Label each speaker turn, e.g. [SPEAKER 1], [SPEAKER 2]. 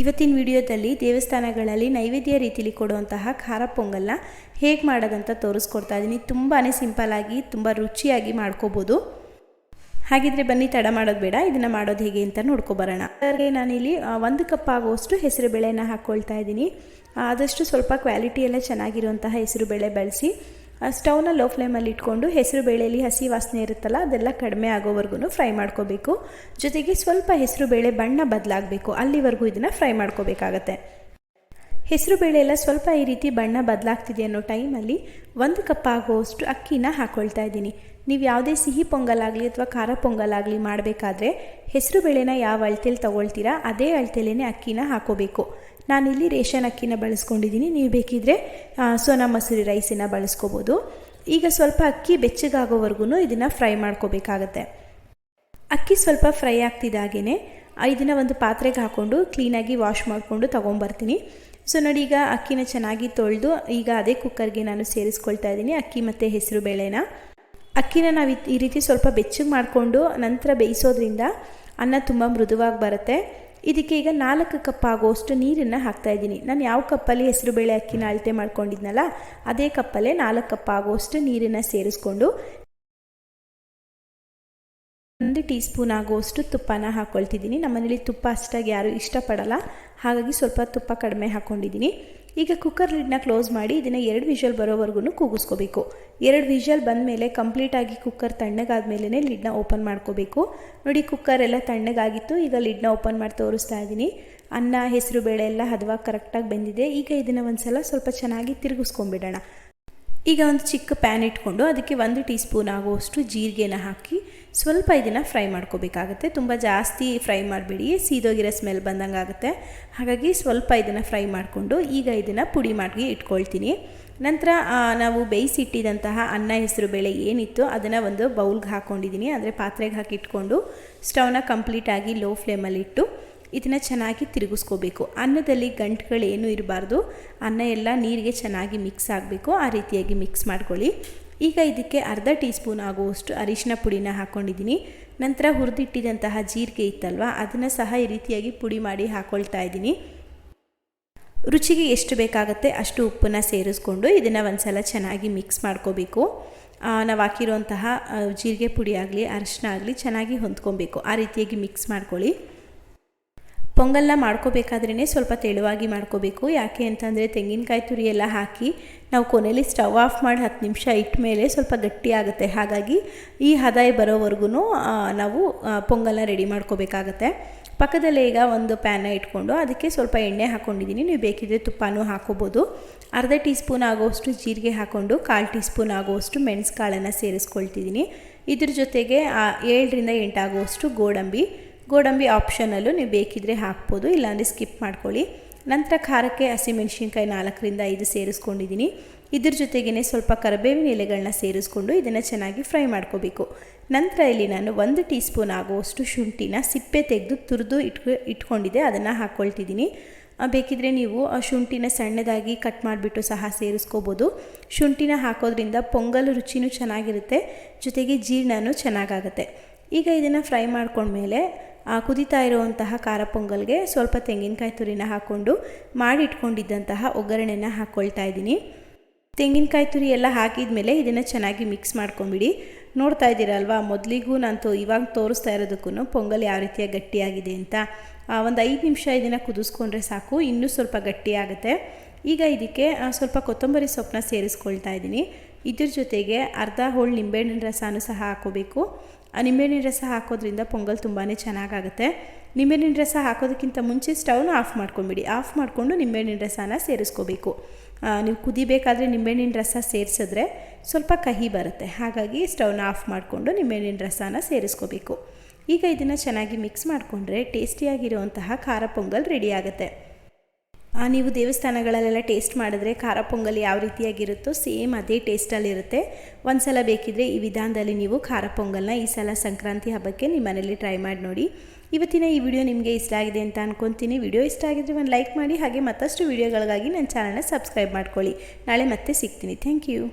[SPEAKER 1] ಇವತ್ತಿನ ವಿಡಿಯೋದಲ್ಲಿ ದೇವಸ್ಥಾನಗಳಲ್ಲಿ ನೈವೇದ್ಯ ರೀತಿಲಿ ಕೊಡುವಂತಹ ಖಾರ ಪೊಂಗಲ್ನ ಹೇಗೆ ಮಾಡೋದಂತ ತೋರಿಸ್ಕೊಡ್ತಾ ಇದ್ದೀನಿ ತುಂಬಾ ಸಿಂಪಲ್ಲಾಗಿ ತುಂಬ ರುಚಿಯಾಗಿ ಮಾಡ್ಕೋಬೋದು. ಹಾಗಿದ್ರೆ ಬನ್ನಿ, ತಡ ಮಾಡೋದು ಬೇಡ. ಇದನ್ನು ಮಾಡೋದು ಹೇಗೆ ಅಂತ ನೋಡ್ಕೊಬರೋಣ. ಅದಕ್ಕೆ ನಾನಿಲ್ಲಿ ಒಂದು ಕಪ್ ಆಗುವಷ್ಟು ಹೆಸರು ಬೇಳೆನ ಹಾಕ್ಕೊಳ್ತಾ ಇದ್ದೀನಿ ಆದಷ್ಟು ಸ್ವಲ್ಪ ಕ್ವಾಲಿಟಿ ಎಲ್ಲ ಚೆನ್ನಾಗಿರುವಂತಹ ಹೆಸರು ಬೇಳೆ ಬಳಸಿ ಸ್ಟವ್ನ ಲೋ ಫ್ಲೇಮಲ್ಲಿ ಇಟ್ಕೊಂಡು ಹೆಸರು ಬೇಳೆಯಲ್ಲಿ ಹಸಿ ವಾಸನೆ ಇರುತ್ತಲ್ಲ, ಅದೆಲ್ಲ ಕಡಿಮೆ ಆಗೋವರೆಗೂ ಫ್ರೈ ಮಾಡ್ಕೋಬೇಕು. ಜೊತೆಗೆ ಸ್ವಲ್ಪ ಹೆಸರು ಬೇಳೆ ಬಣ್ಣ ಬದಲಾಗಬೇಕು, ಅಲ್ಲಿವರೆಗೂ ಇದನ್ನು ಫ್ರೈ ಮಾಡ್ಕೋಬೇಕಾಗತ್ತೆ. ಹೆಸರು ಬೇಳೆ ಎಲ್ಲ ಸ್ವಲ್ಪ ಈ ರೀತಿ ಬಣ್ಣ ಬದಲಾಗ್ತಿದೆ ಅನ್ನೋ ಟೈಮಲ್ಲಿ ಒಂದು ಕಪ್ ಆಗುವಷ್ಟು ಅಕ್ಕಿನ ಹಾಕ್ಕೊಳ್ತಾ ಇದ್ದೀನಿ. ನೀವು ಯಾವುದೇ ಸಿಹಿ ಪೊಂಗಲಾಗಲಿ ಅಥವಾ ಖಾರ ಪೊಂಗಲಾಗಲಿ ಮಾಡಬೇಕಾದ್ರೆ ಹೆಸರು ಬೇಳೆನ ಯಾವ ಅಳ್ತೇಲಿ ತಗೊಳ್ತೀರಾ ಅದೇ ಅಳ್ತೇಲೇನೆ ಅಕ್ಕಿನ ಹಾಕೋಬೇಕು. ನಾನಿಲ್ಲಿ ರೇಷನ್ ಅಕ್ಕಿನ ಬಳಸ್ಕೊಂಡಿದ್ದೀನಿ. ನೀವು ಬೇಕಿದ್ರೆ ಸೋನಾ ಮಸೂರಿ ರೈಸನ್ನು ಬಳಸ್ಕೋಬೋದು. ಈಗ ಸ್ವಲ್ಪ ಅಕ್ಕಿ ಬೆಚ್ಚಗಾಗೋವರೆಗೂ ಇದನ್ನು ಫ್ರೈ ಮಾಡ್ಕೋಬೇಕಾಗತ್ತೆ. ಅಕ್ಕಿ ಸ್ವಲ್ಪ ಫ್ರೈ ಆಗ್ತಿದ್ದಾಗೇ ಇದನ್ನು ಒಂದು ಪಾತ್ರೆಗೆ ಹಾಕ್ಕೊಂಡು ಕ್ಲೀನಾಗಿ ವಾಶ್ ಮಾಡಿಕೊಂಡು ತೊಗೊಂಬರ್ತೀನಿ. ಸೊ ನೋಡಿ ಈಗ ಅಕ್ಕಿನ ಚೆನ್ನಾಗಿ ತೊಳೆದು, ಈಗ ಅದೇ ಕುಕ್ಕರ್ಗೆ ನಾನು ಸೇರಿಸ್ಕೊಳ್ತಾ ಇದ್ದೀನಿ. ಅಕ್ಕಿ ಮತ್ತು ಹೆಸರು ಬೇಳೆನ. ಅಕ್ಕಿನ ನಾವು ಈ ರೀತಿ ಸ್ವಲ್ಪ ಬೆಚ್ಚಗೆ ಮಾಡಿಕೊಂಡು ನಂತರ ಬೇಯಿಸೋದ್ರಿಂದ ಅನ್ನ ತುಂಬ ಮೃದುವಾಗಿ ಬರುತ್ತೆ. ಇದಕ್ಕೆ ಈಗ ನಾಲ್ಕು ಕಪ್ ಆಗುವಷ್ಟು ನೀರನ್ನು ಹಾಕ್ತಾ ಇದ್ದೀನಿ. ನಾನು ಯಾವ ಕಪ್ಪಲ್ಲಿ ಹೆಸರು ಬೇಳೆ ಅಕ್ಕಿನ ಅಳತೆ ಮಾಡ್ಕೊಂಡಿದ್ನಲ್ಲ, ಅದೇ ಕಪ್ಪಲ್ಲೇ ನಾಲ್ಕು ಕಪ್ ಆಗುವಷ್ಟು ನೀರನ್ನು ಸೇರಿಸ್ಕೊಂಡು ಒಂದು ಟೀ ಸ್ಪೂನ್ ಆಗುವಷ್ಟು ತುಪ್ಪನ ಹಾಕ್ಕೊಳ್ತಿದ್ದೀನಿ ನಮ್ಮನೇಲಿ ತುಪ್ಪ ಅಷ್ಟಾಗಿ ಯಾರೂ ಇಷ್ಟಪಡಲ್ಲ. ಹಾಗಾಗಿ ಸ್ವಲ್ಪ ತುಪ್ಪ ಕಡಿಮೆ ಹಾಕ್ಕೊಂಡಿದ್ದೀನಿ ಈಗ ಕುಕ್ಕರ್ ಲಿಡ್ನ ಕ್ಲೋಸ್ ಮಾಡಿ ಇದನ್ನು ಎರಡು ವಿಷಲ್ ಬರೋವರೆಗೂ ಕೂಗಿಸ್ಕೋಬೇಕು. ಎರಡು ವಿಷಲ್ ಬಂದಮೇಲೆ ಕಂಪ್ಲೀಟಾಗಿ ಕುಕ್ಕರ್ ತಣ್ಣಗಾದ ಮೇಲೇ ಲಿಡ್ನ ಓಪನ್ ಮಾಡ್ಕೋಬೇಕು. ನೋಡಿ ಕುಕ್ಕರ್ ಎಲ್ಲ ತಣ್ಣಗಾಗಿತ್ತು. ಈಗ ಲಿಡ್ನ ಓಪನ್ ಮಾಡಿ ತೋರಿಸ್ತಾ ಇದ್ದೀನಿ. ಅನ್ನ ಹೆಸರು ಬೇಳೆ ಎಲ್ಲ ಹದವಾಗಿ ಕರೆಕ್ಟಾಗಿ ಬೆಂದಿದೆ. ಈಗ ಇದನ್ನು ಒಂದು ಸಲ ಸ್ವಲ್ಪ ಚೆನ್ನಾಗಿ ತಿರುಗಿಸ್ಕೊಂಬಿಡೋಣ ಈಗ ಒಂದು ಚಿಕ್ಕ ಪ್ಯಾನ್ ಇಟ್ಕೊಂಡು ಅದಕ್ಕೆ ಒಂದು ಟೀ ಸ್ಪೂನ್ ಆಗುವಷ್ಟು ಜೀರಿಗೆನ ಹಾಕಿ ಸ್ವಲ್ಪ ಇದನ್ನು ಫ್ರೈ ಮಾಡ್ಕೋಬೇಕಾಗತ್ತೆ. ತುಂಬ ಜಾಸ್ತಿ ಫ್ರೈ ಮಾಡಬೇಡಿ. ಸೀದೋಗಿರೋ ಸ್ಮೆಲ್ ಬಂದಂಗೆ ಆಗುತ್ತೆ ಹಾಗಾಗಿ ಸ್ವಲ್ಪ ಇದನ್ನು ಫ್ರೈ ಮಾಡಿಕೊಂಡು ಈಗ ಇದನ್ನು ಪುಡಿ ಮಾಡಿ ಇಟ್ಕೊಳ್ತೀನಿ. ನಂತರ ನಾವು ಬೇಯಿಸಿಟ್ಟಿದಂತಹ ಅನ್ನ ಹೆಸರು ಬೇಳೆ ಏನಿತ್ತು ಅದನ್ನು ಒಂದು ಬೌಲ್ಗೆ ಹಾಕ್ಕೊಂಡಿದ್ದೀನಿ ಅಂದರೆ ಪಾತ್ರೆಗೆ ಹಾಕಿ ಇಟ್ಕೊಂಡು ಸ್ಟವ್ನ ಕಂಪ್ಲೀಟಾಗಿ ಲೋ ಫ್ಲೇಮಲ್ಲಿ ಇಟ್ಟು ಇದನ್ನು ಚೆನ್ನಾಗಿ ತಿರುಗಿಸ್ಕೋಬೇಕು. ಅನ್ನದಲ್ಲಿ ಗಂಟುಗಳೇನೂ ಇರಬಾರ್ದು. ಅನ್ನ ಎಲ್ಲ ನೀರಿಗೆ ಚೆನ್ನಾಗಿ ಮಿಕ್ಸ್ ಆಗಬೇಕು. ಆ ರೀತಿಯಾಗಿ ಮಿಕ್ಸ್ ಮಾಡ್ಕೊಳ್ಳಿ. ಈಗ ಇದಕ್ಕೆ ಅರ್ಧ ಟೀ ಸ್ಪೂನ್ ಆಗುವಷ್ಟು ಅರಿಶಿನ ಪುಡಿನ ಹಾಕ್ಕೊಂಡಿದ್ದೀನಿ ನಂತರ ಹುರಿದಿಟ್ಟಿದಂತಹ ಜೀರಿಗೆ ಇತ್ತಲ್ವ, ಅದನ್ನು ಸಹ ಈ ರೀತಿಯಾಗಿ ಪುಡಿ ಮಾಡಿ ಹಾಕ್ಕೊಳ್ತಾ ಇದ್ದೀನಿ. ರುಚಿಗೆ ಎಷ್ಟು ಬೇಕಾಗುತ್ತೆ ಅಷ್ಟು ಉಪ್ಪನ್ನು ಸೇರಿಸ್ಕೊಂಡು ಇದನ್ನು ಒಂದ್ಸಲ ಚೆನ್ನಾಗಿ ಮಿಕ್ಸ್ ಮಾಡ್ಕೋಬೇಕು. ನಾವು ಹಾಕಿರುವಂತಹ ಜೀರಿಗೆ ಪುಡಿ ಆಗಲಿ ಅರಿಶಿನ ಆಗಲಿ ಚೆನ್ನಾಗಿ ಹೊಂದ್ಕೊಬೇಕು. ಆ ರೀತಿಯಾಗಿ ಮಿಕ್ಸ್ ಮಾಡ್ಕೊಳ್ಳಿ. ಪೊಂಗಲ್ನ ಮಾಡ್ಕೋಬೇಕಾದ್ರೇ ಸ್ವಲ್ಪ ತೆಳುವಾಗಿ ಮಾಡ್ಕೋಬೇಕು. ಯಾಕೆ ಅಂತಂದರೆ ತೆಂಗಿನಕಾಯಿ ತುರಿ ಎಲ್ಲ ಹಾಕಿ ನಾವು ಕೊನೆಯಲ್ಲಿ ಸ್ಟವ್ ಆಫ್ ಮಾಡಿ ಹತ್ತು ನಿಮಿಷ ಇಟ್ಟ ಮೇಲೆ ಸ್ವಲ್ಪ ಗಟ್ಟಿ ಆಗುತ್ತೆ. ಹಾಗಾಗಿ ಈ ಹದಾಯ ಬರೋವರೆಗೂ ನಾವು ಪೊಂಗಲ್ನ ರೆಡಿ ಮಾಡ್ಕೋಬೇಕಾಗತ್ತೆ. ಪಕ್ಕದಲ್ಲೇ ಈಗ ಒಂದು ಪ್ಯಾನ ಇಟ್ಕೊಂಡು ಅದಕ್ಕೆ ಸ್ವಲ್ಪ ಎಣ್ಣೆ ಹಾಕ್ಕೊಂಡಿದ್ದೀನಿ ನೀವು ಬೇಕಿದ್ದರೆ ತುಪ್ಪನೂ ಹಾಕೋಬೋದು. ಅರ್ಧ ಟೀ ಸ್ಪೂನ್ ಆಗೋವಷ್ಟು ಜೀರಿಗೆ ಹಾಕ್ಕೊಂಡು ಕಾಲು ಟೀ ಸ್ಪೂನ್ ಆಗೋವಷ್ಟು ಮೆಣಸು ಕಾಳನ್ನು ಸೇರಿಸ್ಕೊಳ್ತಿದ್ದೀನಿ ಇದ್ರ ಜೊತೆಗೆ ಏಳರಿಂದ ಎಂಟಾಗುವಷ್ಟು ಗೋಡಂಬಿ ಗೋಡಂಬಿ ಆಪ್ಷನಲ್ಲೂ ನೀವು ಬೇಕಿದ್ರೆ ಹಾಕ್ಬೋದು, ಇಲ್ಲಾಂದರೆ ಸ್ಕಿಪ್ ಮಾಡ್ಕೊಳ್ಳಿ. ನಂತರ ಖಾರಕ್ಕೆ ಹಸಿಮೆಣ್ಸಿನ್ಕಾಯಿ ನಾಲ್ಕರಿಂದ ಐದು ಸೇರಿಸ್ಕೊಂಡಿದ್ದೀನಿ. ಇದ್ರ ಜೊತೆಗೇ ಸ್ವಲ್ಪ ಕರಿಬೇವಿನ ಎಲೆಗಳನ್ನ ಸೇರಿಸ್ಕೊಂಡು ಇದನ್ನು ಚೆನ್ನಾಗಿ ಫ್ರೈ ಮಾಡ್ಕೋಬೇಕು. ನಂತರ ಇಲ್ಲಿ ನಾನು ಒಂದು ಟೀ ಸ್ಪೂನ್ ಆಗುವಷ್ಟು ಶುಂಠಿನ ಸಿಪ್ಪೆ ತೆಗೆದು ತುರಿದು ಇಟ್ಕೊ, ಇಟ್ಕೊಂಡಿದ್ದೆ, ಅದನ್ನು ಹಾಕ್ಕೊಳ್ತಿದ್ದೀನಿ ಬೇಕಿದ್ರೆ ನೀವು ಆ ಶುಂಠಿನ ಸಣ್ಣದಾಗಿ ಕಟ್ ಮಾಡಿಬಿಟ್ಟು ಸಹ ಸೇರಿಸ್ಕೋಬೋದು. ಶುಂಠಿನ ಹಾಕೋದ್ರಿಂದ ಪೊಂಗಲ್ ರುಚಿನೂ ಚೆನ್ನಾಗಿರುತ್ತೆ, ಜೊತೆಗೆ ಜೀರ್ಣನೂ ಚೆನ್ನಾಗಾಗುತ್ತೆ. ಈಗ ಇದನ್ನು ಫ್ರೈ ಮಾಡ್ಕೊಂಡ್ಮೇಲೆ ಕುದೀತಾ ಇರುವಂತಹ ಖಾರ ಪೊಂಗಲ್ಗೆ ಸ್ವಲ್ಪ ತೆಂಗಿನಕಾಯಿ ತುರಿನ ಹಾಕ್ಕೊಂಡು ಮಾಡಿಟ್ಕೊಂಡಿದ್ದಂತಹ ಒಗ್ಗರಣೆನ ಹಾಕ್ಕೊಳ್ತಾ ಇದ್ದೀನಿ. ತೆಂಗಿನಕಾಯಿ ತುರಿ ಎಲ್ಲ ಹಾಕಿದ ಮೇಲೆ ಇದನ್ನು ಚೆನ್ನಾಗಿ ಮಿಕ್ಸ್ ಮಾಡ್ಕೊಂಬಿಡಿ. ನೋಡ್ತಾ ಇದ್ದೀರಲ್ವಾ, ಮೊದಲಿಗೂ ನಾನು ಇವಾಗ ತೋರಿಸ್ತಾ ಇರೋದಕ್ಕೂ ಪೊಂಗಲ್ ಯಾವ ರೀತಿಯ ಗಟ್ಟಿಯಾಗಿದೆ ಅಂತ. ಒಂದು ಐದು ನಿಮಿಷ ಇದನ್ನು ಕುದಿಸ್ಕೊಂಡ್ರೆ ಸಾಕು, ಇನ್ನೂ ಸ್ವಲ್ಪ ಗಟ್ಟಿಯಾಗುತ್ತೆ ಈಗ ಇದಕ್ಕೆ ಸ್ವಲ್ಪ ಕೊತ್ತಂಬರಿ ಸೊಪ್ಪನ್ನ ಸೇರಿಸ್ಕೊಳ್ತಾ ಇದ್ದೀನಿ. ಇದ್ರ ಜೊತೆಗೆ ಅರ್ಧ ಹೋಳು ನಿಂಬೆಹಣ್ಣಿನ ರಸನೂ ಸಹ ಹಾಕೋಬೇಕು. ನಿಂಬೆಹಣ್ಣಿನ ರಸ ಹಾಕೋದ್ರಿಂದ ಪೊಂಗಲ್ ತುಂಬಾ ಚೆನ್ನಾಗಾಗುತ್ತೆ. ನಿಂಬೆಹಣ್ಣಿನ ರಸ ಹಾಕೋದಕ್ಕಿಂತ ಮುಂಚೆ ಸ್ಟವ್ನ ಆಫ್ ಮಾಡ್ಕೊಂಬಿಡಿ. ಆಫ್ ಮಾಡಿಕೊಂಡು ನಿಂಬೆಹಣ್ಣಿನ ರಸನ ಸೇರಿಸ್ಕೋಬೇಕು. ನೀವು ಕುದಿಬೇಕಾದ್ರೆ ನಿಂಬೆಹಣ್ಣಿನ ರಸ ಸೇರಿಸಿದ್ರೆ ಸ್ವಲ್ಪ ಕಹಿ ಬರುತ್ತೆ. ಹಾಗಾಗಿ ಸ್ಟವ್ನ ಆಫ್ ಮಾಡಿಕೊಂಡು ನಿಂಬೆಹಣ್ಣಿನ ರಸನ ಸೇರಿಸ್ಕೋಬೇಕು. ಈಗ ಇದನ್ನು ಚೆನ್ನಾಗಿ ಮಿಕ್ಸ್ ಮಾಡಿಕೊಂಡ್ರೆ ಟೇಸ್ಟಿಯಾಗಿರುವಂತಹ ಖಾರ ಪೊಂಗಲ್ ರೆಡಿ ಆಗುತ್ತೆ. ಆ, ನೀವು ದೇವಸ್ಥಾನಗಳಲ್ಲೆಲ್ಲ ಟೇಸ್ಟ್ ಮಾಡಿದ್ರೆ ಖಾರ ಪೊಂಗಲ್ ಯಾವ ರೀತಿಯಾಗಿರುತ್ತೋ ಸೇಮ್ ಅದೇ ಟೇಸ್ಟಲ್ಲಿರುತ್ತೆ ಒಂದು ಸಲ ಬೇಕಿದ್ರೆ ಈ ವಿಧಾನದಲ್ಲಿ ನೀವು ಖಾರ ಪೊಂಗಲ್ನ ಈ ಸಲ ಸಂಕ್ರಾಂತಿ ಹಬ್ಬಕ್ಕೆ ನಿಮ್ಮ ಮನೇಲಿ ಟ್ರೈ ಮಾಡಿ ನೋಡಿ. ಇವತ್ತಿನ ಈ ವಿಡಿಯೋ ನಿಮಗೆ ಇಷ್ಟ ಆಗಿದೆ ಅಂತ ಅನ್ಕೊತೀನಿ. ವಿಡಿಯೋ ಇಷ್ಟ ಆಗಿದ್ರೆ ಒಂದು ಲೈಕ್ ಮಾಡಿ, ಹಾಗೆ ಮತ್ತಷ್ಟು ವಿಡಿಯೋಗಳಿಗಾಗಿ ನನ್ನ ಚಾನಲ್ನ ಸಬ್ಸ್ಕ್ರೈಬ್ ಮಾಡ್ಕೊಳ್ಳಿ. ನಾಳೆ ಮತ್ತೆ ಸಿಗ್ತೀನಿ. Thank you